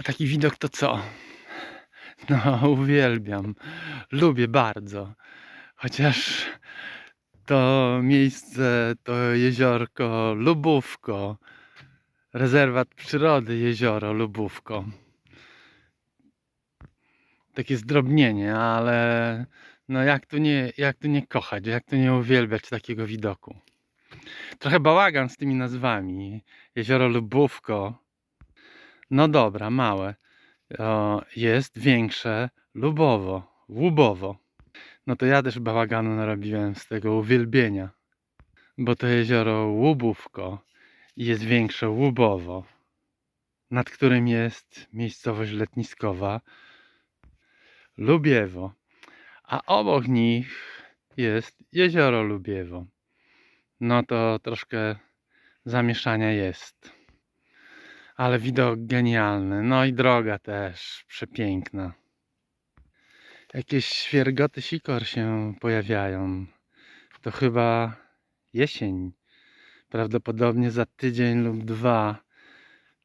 A taki widok to co? No, uwielbiam. Lubię bardzo. Chociaż to miejsce, to jeziorko Lubówko. Rezerwat przyrody jezioro Lubówko. Takie zdrobnienie, ale no jak tu nie, jak tu nie kochać, jak tu nie uwielbiać takiego widoku. Trochę bałagan z tymi nazwami. Jezioro Lubówko. No dobra, małe. O, jest większe Lubowo, Łubowo. No to ja też bałaganu narobiłem z tego uwielbienia. Bo to jezioro Łubówko jest większe Łubowo, nad którym jest miejscowość letniskowa Lubiewo. A obok nich jest jezioro Lubiewo. No to troszkę zamieszania jest. Ale widok genialny. No i droga też przepiękna. Jakieś świergoty sikor się pojawiają. To chyba jesień. Prawdopodobnie za tydzień lub dwa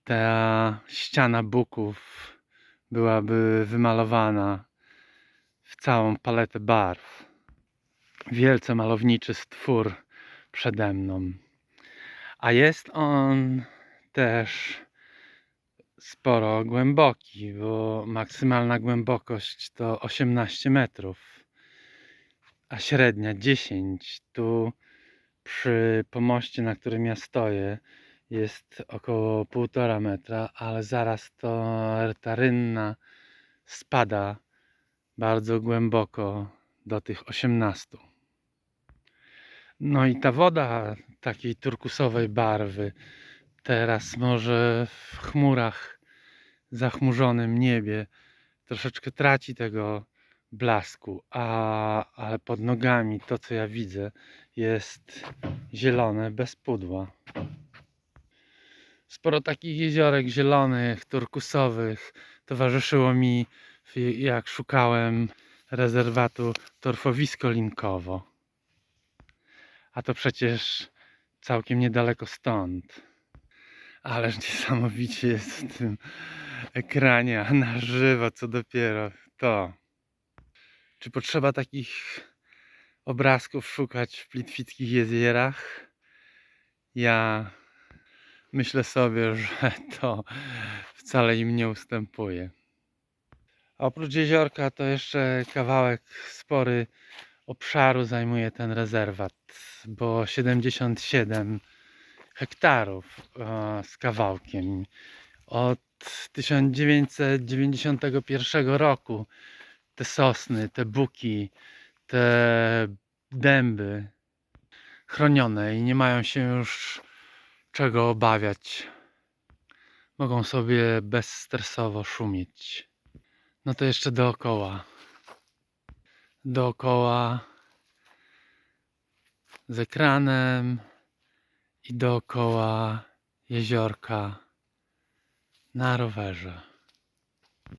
ta ściana buków byłaby wymalowana w całą paletę barw. Wielce malowniczy stwór przede mną. A jest on też sporo głęboki, bo maksymalna głębokość to 18 metrów, a średnia 10. Tu przy pomoście, na którym ja stoję, jest około 1,5 metra, ale zaraz to ta rynna spada bardzo głęboko do tych 18. No i ta woda takiej turkusowej barwy teraz może w chmurach, zachmurzonym niebie troszeczkę traci tego blasku, a, ale pod nogami to co ja widzę jest zielone bez pudła. Sporo takich jeziorek zielonych, turkusowych towarzyszyło mi jak szukałem rezerwatu Torfowisko Linkowo. A to przecież całkiem niedaleko stąd. Ależ niesamowicie jest w tym ekranie, na żywo co dopiero to. Czy potrzeba takich obrazków szukać w plitwickich jezierach? Ja myślę sobie, że to wcale im nie ustępuje. A oprócz jeziorka to jeszcze kawałek spory obszaru zajmuje ten rezerwat, bo 77 hektarów e, z kawałkiem. Od 1991 roku te sosny, te buki, te dęby chronione i nie mają się już czego obawiać. Mogą sobie bezstresowo szumieć. No to jeszcze dookoła. Dookoła z ekranem i dookoła jeziorka na rowerze.